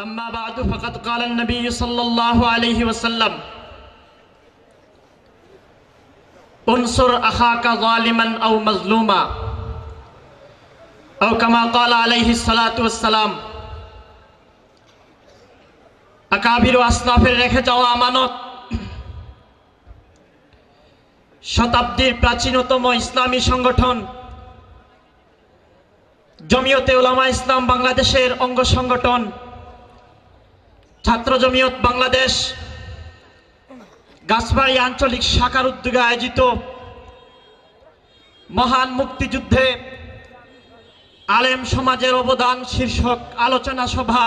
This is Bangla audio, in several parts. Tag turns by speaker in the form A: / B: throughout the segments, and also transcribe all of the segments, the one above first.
A: أما بعد فقد قال النبي صلى الله عليه وسلم انصر أخاك ظالما أو مظلوما أو كما قال عليه الصلاة والسلام আকাবির ও আসনাফের রেখে যাওয়া আমানত শতাব্দীর প্রাচীনতম ইসলামী সংগঠন, জমিয়তে উলামা ইসলাম বাংলাদেশের অঙ্গ সংগঠন, ছাত্র জমিয়ত বাংলাদেশ গাছবাড়ি আঞ্চলিক শাখার উদ্যোগে আয়োজিত মহান মুক্তিযুদ্ধে আলেম সমাজের অবদান শীর্ষক আলোচনা সভা,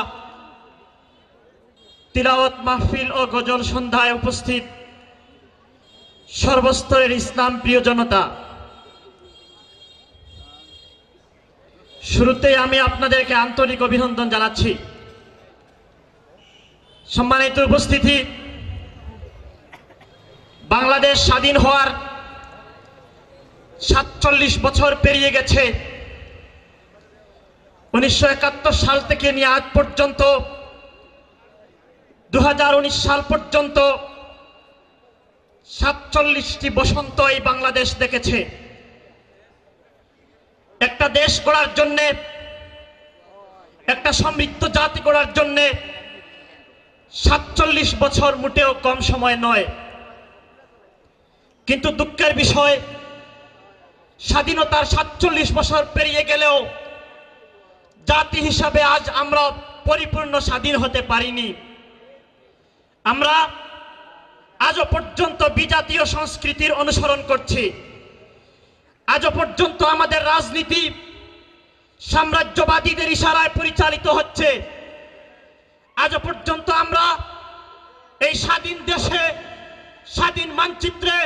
A: তিলাওয়াত মাহফিল ও গজল সন্ধ্যায় উপস্থিত। সর্বস্তরের ইসলাম প্রিয় জনতা শুরুতেই আমি আপনাদেরকে আন্তরিক অভিনন্দন জানাচ্ছি। সম্মানিত উপস্থিতি, বাংলাদেশ স্বাধীন হওয়ার সাতচল্লিশ বছর পেরিয়ে গেছে। উনিশশো একাত্তর সাল থেকে নিয়ে আজ পর্যন্ত, দুহাজার উনিশ সাল পর্যন্ত সাতচল্লিশটি বসন্ত এই বাংলাদেশ দেখেছে। একটা দেশ গড়ার জন্যে, একটা সমৃদ্ধ জাতি গড়ার জন্যে সাতচল্লিশ বছর মোটেও কম সময় নয়। কিন্তু দুঃখের বিষয়, স্বাধীনতার সাতচল্লিশ বছর পেরিয়ে গেলেও জাতি হিসাবে আজ আমরা পরিপূর্ণ স্বাধীন হতে পারিনি। আমরা আজও পর্যন্ত বিজাতীয় সংস্কৃতির অনুসরণ করছি। আজও পর্যন্ত আমাদের রাজনীতি সাম্রাজ্যবাদীদের ইশারায় পরিচালিত হচ্ছে। আজও পর্যন্ত আমরা এই স্বাধীন দেশে, স্বাধীন মানচিত্রে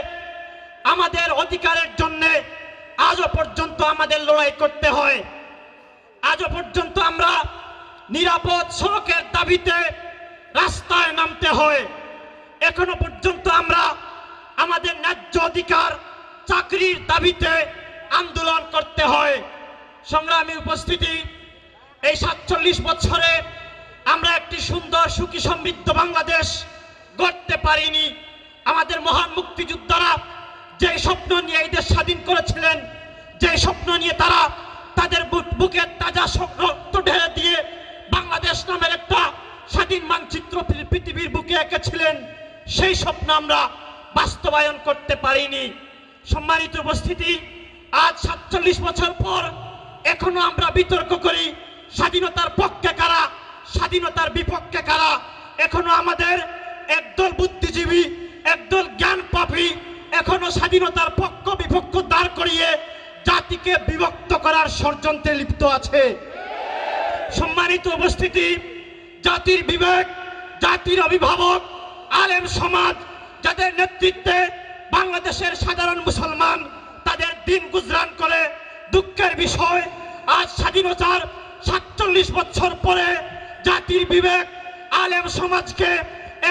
A: আমাদের অধিকারের জন্য আজও পর্যন্ত আমাদের লড়াই করতে হয়। আজও পর্যন্ত আমরা নিরাপদ সড়কের দাবিতে রাস্তায় নামতে হয়। এখনও পর্যন্ত আমরা আমাদের ন্যায্য অধিকার চাকরির দাবিতে আন্দোলন করতে হয়। সংগ্রামী উপস্থিতি, এই সাতচল্লিশ বছরে আমরা একটি সুন্দর সুখী সমৃদ্ধ বাংলাদেশ গড়তে পারিনি। আমাদের মহান মুক্তিযোদ্ধারা যে স্বপ্ন নিয়ে এই দেশ স্বাধীন করেছিলেন যে স্বপ্ন নিয়ে তারা তাদের বুক- বুকের তাজা রক্ত ঢেলে দিয়ে বাংলাদেশ নামের একটা স্বাধীন মানচিত্র পৃথিবীর বুকে এঁকেছিলেন। সেই স্বপ্ন আমরা বাস্তবায়ন করতে পারিনি। সম্মানিত উপস্থিতি, আজ সাতচল্লিশ বছর পর এখনও আমরা বিতর্ক করি, স্বাধীনতার পক্ষে কারা, স্বাধীনতার বিপক্ষে কারা? এখনও আমাদের একদল বুদ্ধিজীবী, একদল জ্ঞান পাপী এখনও স্বাধীনতার পক্ষ বিপক্ষ দাঁড় করিয়ে জাতিকে বিভক্ত করার ষড়যন্ত্রে লিপ্ত আছে। সম্মানিত উপস্থিতি, জাতির বিবেক, জাতির অভিভাবক আলেম সমাজ, যাদের নেতৃত্বে বাংলাদেশের সাধারণ মুসলমান তাদের দিন গুজরান করে, দুঃখের বিষয়, আজ স্বাধীনতার সাতচল্লিশ বছর পরে জাতির বিবেক আলেম সমাজকে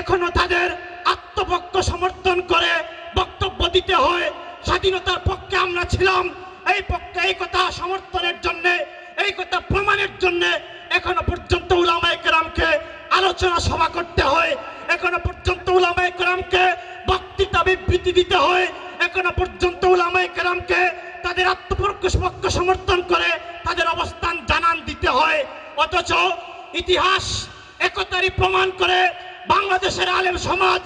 A: এখনও তাদের আত্মপক্ষ সমর্থন করে, বক্তব্য দিতে হয়। স্বাধীনতার পক্ষে আমরা ছিলাম, এই পক্ষে এই কথা সমর্থনের জন্য, এই কথা প্রমাণের জন্য এখনও পর্যন্ত উলামায়ে কেরামকে আলোচনা সভা করতে হয়। এখনও বিবৃতি দিতে হয়। এখনও পর্যন্ত উলামায়ে কেরামকে তাদের আত্মপক্ষ সমর্থন করে তাদের অবস্থান জানান দিতে হয়। অথচ ইতিহাস একতারই প্রমাণ করে বাংলাদেশের আলেম সমাজ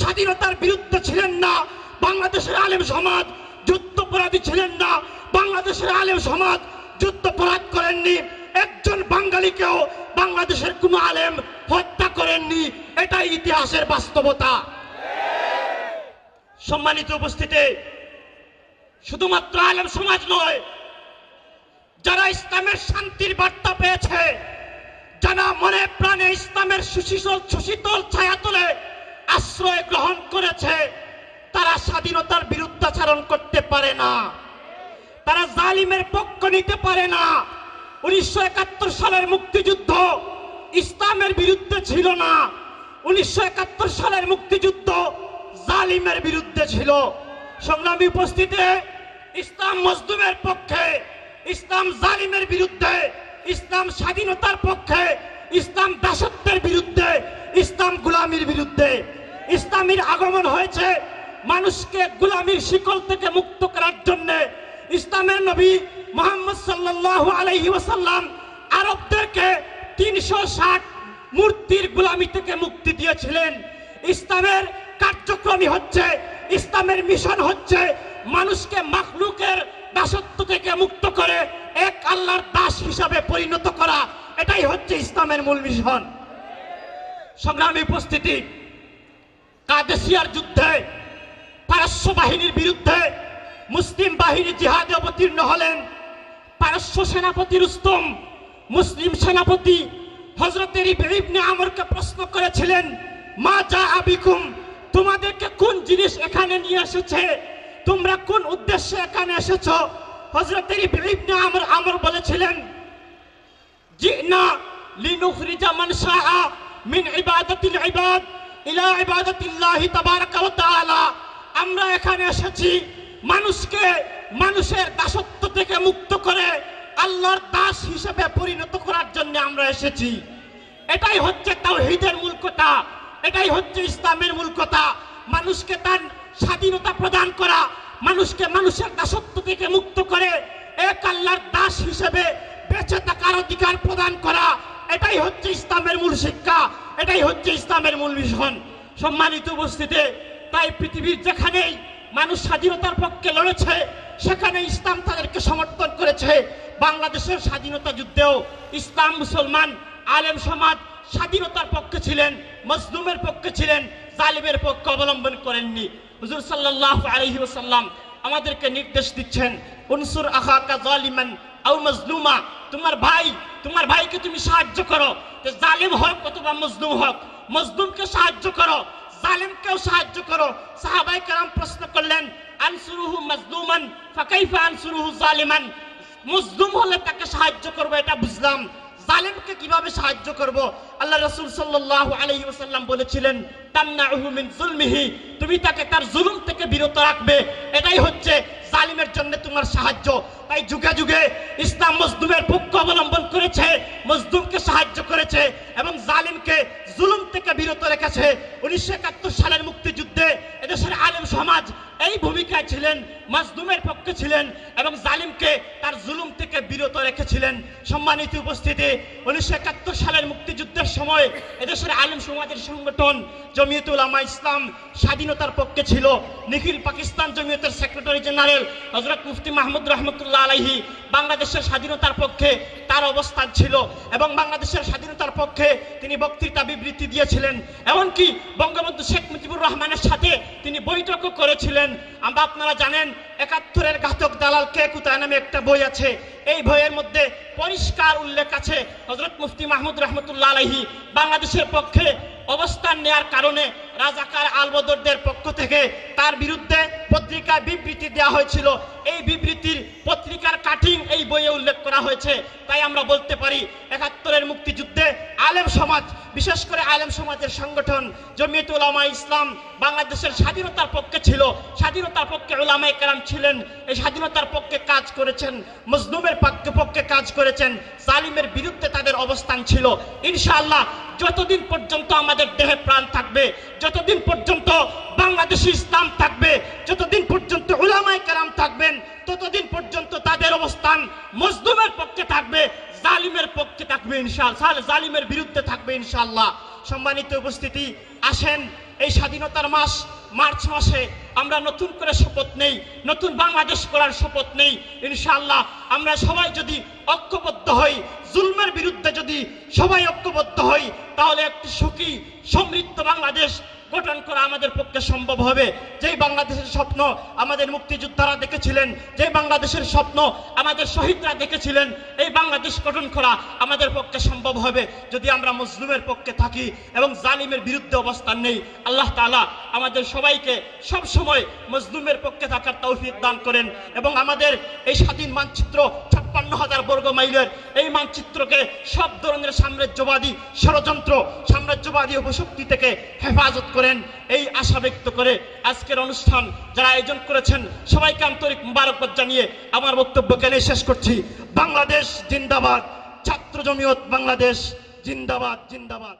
A: স্বাধীনতার বিরুদ্ধে ছিলেন না। বাংলাদেশের আলেম সমাজ যুদ্ধপরাধী ছিলেন না। বাংলাদেশের আলেম সমাজ যুদ্ধপরাধ করেননি। একজন বাঙালিকেও বাংলাদেশের কোন আলেম হত্যা করেননি। এটাই ইতিহাসের বাস্তবতা। সম্মানিত উপস্থিতি, শুধুমাত্র আলেম সমাজ নয়, যারা ইসলামের শান্তির বার্তা পেয়েছে, যারা মনে প্রাণে ইসলামের সুশীতল সুশীতল ছায়া তুলে আশ্রয় গ্রহণ করেছে, তারা স্বাধীনতার বিরুদ্ধাচারণ করতে পারে না। তারা জালিমের পক্ষ নিতে পারে না। উনিশশো একাত্তর সালের মুক্তিযুদ্ধ ইসলামের বিরুদ্ধে ছিল না। উনিশশো একাত্তর সালের মুক্তিযুদ্ধ জালিমের বিরুদ্ধে ছিল। সংগ্রামী উপস্থিতি, ইসলাম মজদুমের পক্ষে, ইসলাম জালিমের বিরুদ্ধে, ইসলাম স্বাধীনতার পক্ষে, ইসলাম দাসত্বের বিরুদ্ধে, ইসলাম গুলামির বিরুদ্ধে। ইসলামের আগমন হয়েছে মানুষকে গুলামির শিকল থেকে মুক্ত করার জন্য। ইসলামের নবী মোহাম্মদ সাল্লাল্লাহু আলাইহি ওয়াসাল্লাম আরবদেরকে তিনশো ষাট মূর্তির গুলামি থেকে মুক্তি দিয়েছিলেন। ইসলামের কার্যক্রমই হচ্ছে, ইসলামের মিশন হচ্ছে মানুষকে মাখলুকের দাসত্ব থেকে মুক্ত করে এক আল্লাহর দাস হিসাবে পরিণত করা। এটাই হচ্ছে ইসলামের মূল মিশন। সংগ্রামী উপস্থিতি কাদেশিয়ার যুদ্ধে, পারস্য বাহিনীর বিরুদ্ধে মুসলিম বাহিনী জিহাদে অবতীর্ণ হলেন পারস্য সেনাপতি রুস্তম। মুসলিম সেনাপতি হজরতের ইবনে আমরকে প্রশ্ন করেছিলেন, মা যা আবিকুম তোমাদেরকে কোন জিনিস এখানে নিয়ে এসেছে? তোমরা কোন উদ্দেশ্যে এখানে এসেছ? হজরতের ইবনে আমর আমর বলেছিলেন, জিনা লিনুখরিজা মান শাআ মিন ইবাদাতিল ইবাদ ইলা ইবাদাতিল্লাহি তাবারাকা ওয়া তাআলা। আমরা এখানে এসেছি মানুষকে মানুষের দাসত্ব থেকে মুক্ত করে আল্লাহর দাস হিসেবে পরিণত করার জন্য আমরা এসেছি। এটাই হচ্ছে তাওহীদের মূল কথা। এটাই হচ্ছে ইসলামের মূল কথা। মানুষকে তার স্বাধীনতা প্রদান করা, মানুষকে মানুষের দাসত্ব থেকে মুক্ত করে, এক আল্লাহর দাস হিসেবে বেঁচে থাকার অধিকার প্রদান করা, এটাই হচ্ছে ইসলামের মূল শিক্ষা, এটাই হচ্ছে ইসলামের মূল মিশন। সম্মানিত উপস্থিতি, তাই পৃথিবীর যেখানেই মানুষ স্বাধীনতার পক্ষে লড়েছে, সেখানে ইসলাম তাদেরকে সমর্থন করেছে। বাংলাদেশের স্বাধীনতা যুদ্ধেও ইসলাম মুসলমান, আলেম সমাজ স্বাধীনতার পক্ষে ছিলেন, মজলুমের পক্ষে ছিলেন, জালিমের পক্ষে অবলম্বন করেননি। হুজুর সাল্লাল্লাহু আলাইহি ওয়াসাল্লাম আমাদেরকে নির্দেশ দিচ্ছেন, উনসুর আখাকা জালিমান আও মজলুমা, তোমার ভাই, তোমার ভাইকে তুমি সাহায্য করো। জালিম হোক অথবা মজলুম হোক, মজলুমকে সাহায্য করো, জালিমকেও সাহায্য করো। সাহাবাই কালাম প্রশ্ন করলেন, আনসুরুহু মজলুমান, ফাকাইফা আনসুরুহু জালিমান? মজলুম হলে তাকে সাহায্য করব, এটা বুঝলাম। জালেমকে কীভাবে সাহায্য করব? আল্লাহ রাসূল সাল্লাল্লাহু আলাইহি ওয়াসাল্লাম বলেছিলেন তুমি তাকে তার জুলুম থেকে বিরত রাখবে। এটাই হচ্ছে জালিমের জন্য তোমার সাহায্য। তাই যুগে যুগে ইসলাম মজদুমের পক্ষ অবলম্বন করেছে মজদুমকে সাহায্য করেছে এবং জালিমকে জুলুম থেকে বিরত রেখেছে। উনিশশো একাত্তর সালের মুক্তিযুদ্ধে এদেশের আলেম সমাজ এই ভূমিকায় ছিলেন মাজদুমের পক্ষে ছিলেন এবং জালিমকে তার জুলুম থেকে বিরত রেখেছিলেন। সম্মানিত উপস্থিতি, উনিশশো একাত্তর সালের মুক্তিযুদ্ধের সময় এদেশের আলেম সমাজের সংগঠন জমিয়তুল আমা ইসলাম স্বাধীনতার পক্ষে ছিল। নিখিল পাকিস্তান জমিয়তের সেক্রেটারি জেনারেল হজরত মুফতি মাহমুদ রহমতুল্লাহ আলাইহি বাংলাদেশের স্বাধীনতার পক্ষে তার অবস্থান ছিল এবং বাংলাদেশের স্বাধীনতার পক্ষে তিনি বক্তৃতা বিবৃতি দিয়েছিলেন। এমনকি বঙ্গবন্ধু শেখ মুজিবুর রহমানের সাথে তিনি বৈঠকও করেছিলেন। আপনারা জানেন, একাত্তরের ঘাতক দালাল কে কুতায় নামে একটা বই আছে? এই বইয়ের মধ্যে পরিষ্কার উল্লেখ আছে হজরত মুফতি মাহমুদ রহমতুল্লাহ আলাইহি, বাংলাদেশের পক্ষে অবস্থান নেয়ার কারণে রাজাকার আলবদরদের পক্ষ থেকে তার বিরুদ্ধে পত্রিকায় বিবৃতি দেওয়া হয়েছিল। এই বিবৃতির পত্রিকার কাটিং এই বইয়ে উল্লেখ করা হয়েছে। তাই আমরা বলতে পারি, একাত্তরের মুক্তিযুদ্ধে আলেম সমাজ বিশেষ করে আলেম সমাজের সংগঠন জমিয়ত উলামা ইসলাম বাংলাদেশের স্বাধীনতার পক্ষে ছিল। স্বাধীনতার পক্ষে ওলামাই কেরাম ছিলেন। এই স্বাধীনতার পক্ষে কাজ করেছেন, মজলুমের পক্ষে পক্ষে কাজ করেছেন, জালিমের বিরুদ্ধে তাদের অবস্থান ছিল। ইনশাআল্লাহ যতদিন পর্যন্ত আমাদের দেহে প্রাণ থাকবে, যতদিন পর্যন্ত বাংলাদেশি ইসলাম থাকবে, যতদিন পর্যন্ত উলামাই কেরাম থাকবেন ততদিন পর্যন্ত তাদের অবস্থান মজলুমের পক্ষে থাকবে জালিমের পক্ষে থাকবে ইনশাল জালিমের বিরুদ্ধে থাকবে ইনশাল্লাহ সম্মানিত উপস্থিতি, আসেন এই স্বাধীনতার মাস, মার্চ মাসে আমরা নতুন করে শপথ নেই, নতুন বাংলাদেশ করার শপথ নেই ইনশাল্লাহ আমরা সবাই যদি ঐক্যবদ্ধ হই, জুলমের বিরুদ্ধে যদি সবাই ঐক্যবদ্ধ হই, তাহলে একটি সুখী, সমৃদ্ধ বাংলাদেশ গঠন করা আমাদের পক্ষে সম্ভব হবে। যেই বাংলাদেশের স্বপ্ন আমাদের মুক্তিযোদ্ধারা দেখেছিলেন যে বাংলাদেশের স্বপ্ন আমাদের শহীদরা দেখেছিলেন, এই বাংলাদেশ গঠন করা আমাদের পক্ষে সম্ভব হবে যদি আমরা মজলুমের পক্ষে থাকি এবং জালিমের বিরুদ্ধে অবস্থান নেই। আল্লাহ তাআলা আমাদের সবাইকে সব সময় মজলুমের পক্ষে থাকার তৌফিক দান করেন এবং আমাদের এই স্বাধীন মানচিত্র ছাপ্পান্ন হাজার বর্গ মাইলের এই মানচিত্রকে সব ধরনের সাম্রাজ্যবাদী ষড়যন্ত্র, সাম্রাজ্যবাদী উপশক্তি থেকে হেফাজত করেন, এই আশা ব্যক্ত করে আজকের অনুষ্ঠান যারা আয়োজন করেছেন, সবাইকে আন্তরিক মুবারকবাদ জানিয়ে আমার বক্তব্য কেনে শেষ করছি। বাংলাদেশ জিন্দাবাদ, ছাত্র জমিয়ত বাংলাদেশ জিন্দাবাদ জিন্দাবাদ।